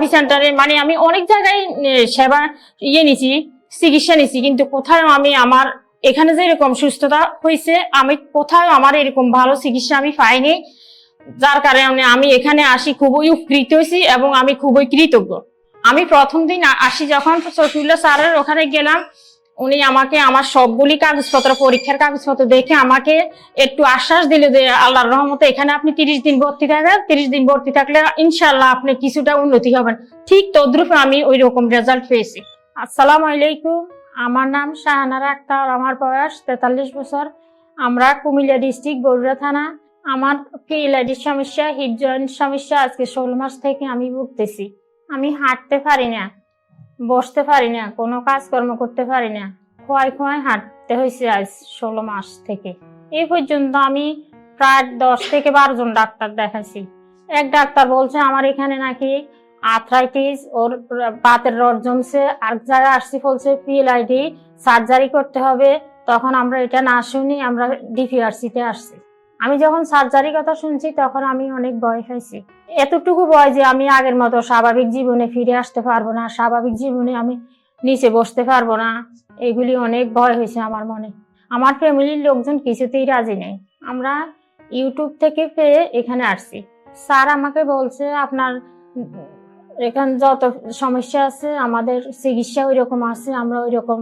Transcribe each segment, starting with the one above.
Therapy সেন্টারে মানে আমি অনেক জায়গায় সেবা ইয়ে নিছি, চিকিৎসা নিছি, কিন্তু কোথাও আমি আমার, এখানে যে এরকম সুস্থতা হয়েছে আমি কোথাও আমার এরকম ভালো চিকিৎসা আমি পাইনি, যার কারণে আমি এখানে আসি খুবই উপকৃত হয়েছি এবং আমি খুবই কৃতজ্ঞ। আমি প্রথম দিন আসি যখন সফিউল্লা স্যারের ওখানে গেলাম উনি আমাকে আমার সবগুলি কাগজপত্র, পরীক্ষার কাগজপত্র দেখে আমাকে একটু আশ্বাস দিল যে আল্লাহর রহমতে এখানে আপনি তিরিশ দিন ভর্তি থাকেন। তিরিশ দিন ভর্তি থাকলে ইনশাল্লাহ আপনি কিছুটা উন্নতি হবেন। ঠিক তদ্রুপ আমি ওই রকম রেজাল্ট পেয়েছি। আসসালামু আলাইকুম। আমার নাম শাহানারা আক্তার। আমার বয়স তেতাল্লিশ বছর। আমরা কুমিল্লা ডিস্ট্রিক্ট বরুড়া থানা। আমার কিলাইটিস সমস্যা, হিপ জয়েন্ট সমস্যা আজকে ষোলো মাস থেকে আমি ভুগতেছি। আমি হাঁটতে পারি না। বসতে পারি না কোনো কাজকর্ম করতে পারি না খোয়াই খোয়াই হাঁটতে হয়েছে আজ ষোলো মাস থেকে। এই পর্যন্ত আমি প্রায় দশ থেকে বারো জন ডাক্তার দেখাইছি। এক ডাক্তার বলছে, আমার এখানে নাকি আর্থ্রাইটিস ওর বাতের রড জমছে। আর জায়গায় আসছি বলছে পিএলআইডি সার্জারি করতে হবে। তখন আমরা এটা না শুনি, আমরা ডিপিআরসিতে আসছি। আমি যখন সার্জারি কথা শুনছি, তখন আমি অনেক ভয় হয়েছি এতটুকু ভয় যে আমি আগের মতো স্বাভাবিক জীবনে ফিরে আসতে পারব না, স্বাভাবিক জীবনে আমি নিচে বসতে পারব না, এগুলি অনেক ভয় হয়েছে আমার মনে। আমার ফ্যামিলির লোকজন কিছুতেই রাজি নেই। আমরা ইউটিউব থেকে পেয়ে এখানে আসছি। স্যার আমাকে বলছে, আপনার এখানে যত সমস্যা আছে, আমাদের চিকিৎসা ওই রকম আছে, আমরা ওই রকম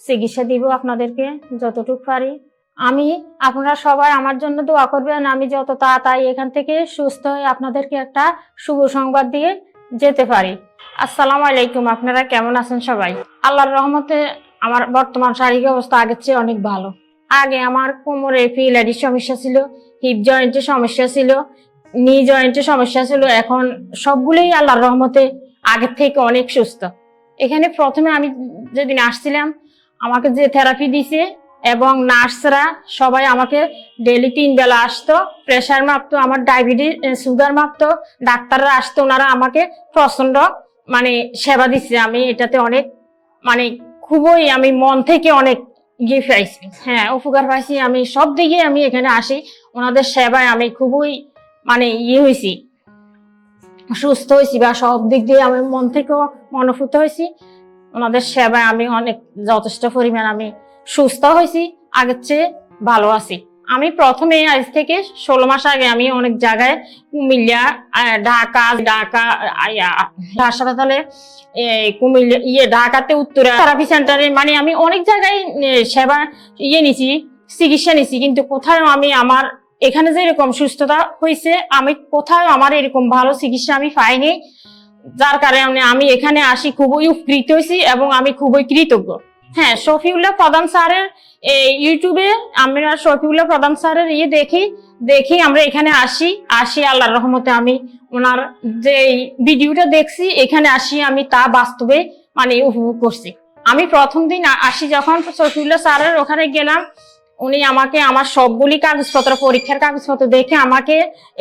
চিকিৎসা দিব আপনাদেরকে, যতটুকু পারি। আমি, আপনারা সবাই আমার জন্য দোয়া করবেন। আমি যত তাড়াতাড়ি এখান থেকে সুস্থ হয়ে আপনাদেরকে একটা শুভ সংবাদ দিয়ে যেতে পারি। আসসালামু আলাইকুম, আপনারা কেমন আছেন সবাই? আল্লাহর রহমতে আমার বর্তমান শারীরিক অবস্থা আগের চেয়ে অনেক ভালো। আগে আমার কোমরে পিলারির সমস্যা ছিল হিপ জয়েন্টের সমস্যা ছিল নি জয়েন্টের সমস্যা ছিল। এখন সবগুলোই আল্লাহর রহমতে আগের থেকে অনেক সুস্থ। এখানে প্রথমে আমি যেদিন আসছিলাম, আমাকে যে থেরাপি দিছে এবং নার্সরা সবাই আমাকে ডেলি তিন বেলা আসতো প্রেশার মাপতো, আমার ডায়াবেটিস সুগার মাপতো, ডাক্তাররা আসতো, ওনারা আমাকে প্রচণ্ড মানে সেবা দিচ্ছে আমি এটাতে অনেক মানে খুবই আমি মন থেকে অনেক ইয়ে পাইছি। হ্যাঁ উপকার পাইছি। আমি সব দিকে আমি এখানে আসি। ওনাদের সেবায় আমি খুবই মানে ইয়ে হয়েছি সুস্থ হয়েছি বা সব দিক দিয়ে আমি মন থেকেও মনোভূত হয়েছি ওনাদের সেবায় আমি অনেক যথেষ্ট পরিমাণ আমি সুস্থ হয়েছি, আগের চেয়ে ভালো আছি। আমি প্রথমে আজ থেকে ষোলো মাস আগে আমি অনেক জায়গায় কুমিল্লা ঢাকা ঢাকা হাসপাতালে কুমিল্লা ইয়ে ঢাকাতে উত্তরা থেরাপি সেন্টারে মানে আমি অনেক জায়গায় সেবা ইয়ে নিছি, চিকিৎসা নিছি, কিন্তু কোথাও আমি আমার এখানে যে এরকম সুস্থতা হয়েছে, আমি কোথাও আমার এরকম ভালো চিকিৎসা আমি পাইনি। যার কারণে আমি এখানে আসি, খুবই উপকৃত হয়েছি এবং আমি খুবই কৃতজ্ঞ। হ্যাঁ শফিউল্লাহ প্রধান স্যারের ইউটিউবে আমরা শফিউল্লাহ প্রধান স্যারের ইয়ে দেখি দেখি আমরা এখানে আসি আসি আল্লাহর রহমতে আমি ওনার যে ভিডিওটা দেখছি, এখানে আসি আমি তা বাস্তবে মানে উপভোগ করছি। আমি প্রথম দিন আসি যখন শফিউল্লাহ স্যারের ওখানে গেলাম উনি আমাকে আমার সবগুলি কাগজপত্র, পরীক্ষার কাগজপত্র দেখে আমাকে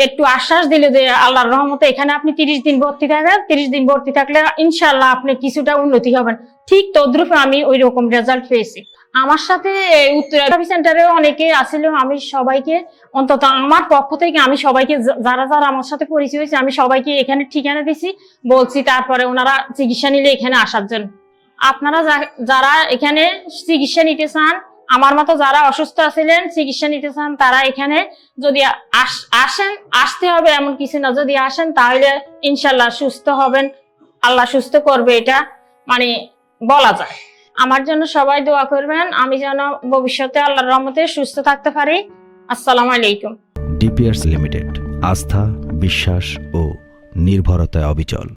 একটু আশ্বাস দিল যে আল্লাহর রহমতে এখানে আপনি তিরিশ দিন ভর্তি থাকেন। তিরিশ দিন ভর্তি থাকলে ইনশাল্লাহ আপনি কিছুটা উন্নতি হবেন। ঠিক তদ্রুপে আমি ওই রকম রেজাল্ট পেয়েছি। আমার সাথে উত্তরা সেন্টারে অনেকে আসছিল আমি সবাইকে অন্তত আমার পক্ষ থেকে আমি সবাইকে যারা যারা আমার সাথে পরিচয় হয়েছে, আমি সবাইকে এখানে ঠিকানা দিছি। বলছি তারপরে ওনারা চিকিৎসা নিলে এখানে আসার জন্য। আপনারা যারা এখানে চিকিৎসা নিতে চান আমার মতো যারা অসুস্থ আছিলেন, চিকিৎসা নিতে চান, তারা এখানে যদি আসেন, আসতে হবে এমন কিছু না। যদি আসেন, তাহলে ইনশাল্লাহ সুস্থ হবেন। আল্লাহ সুস্থ করবে এটা মানে বলা যায়। আমার জন্য সবাই দোয়া করবেন, আমি যেন ভবিষ্যতে আল্লাহর রহমতে সুস্থ থাকতে পারি। আসসালামু আলাইকুম। ডিপিআরস লিমিটেড, আস্থা, বিশ্বাস ও নির্ভরতায় অবিচল।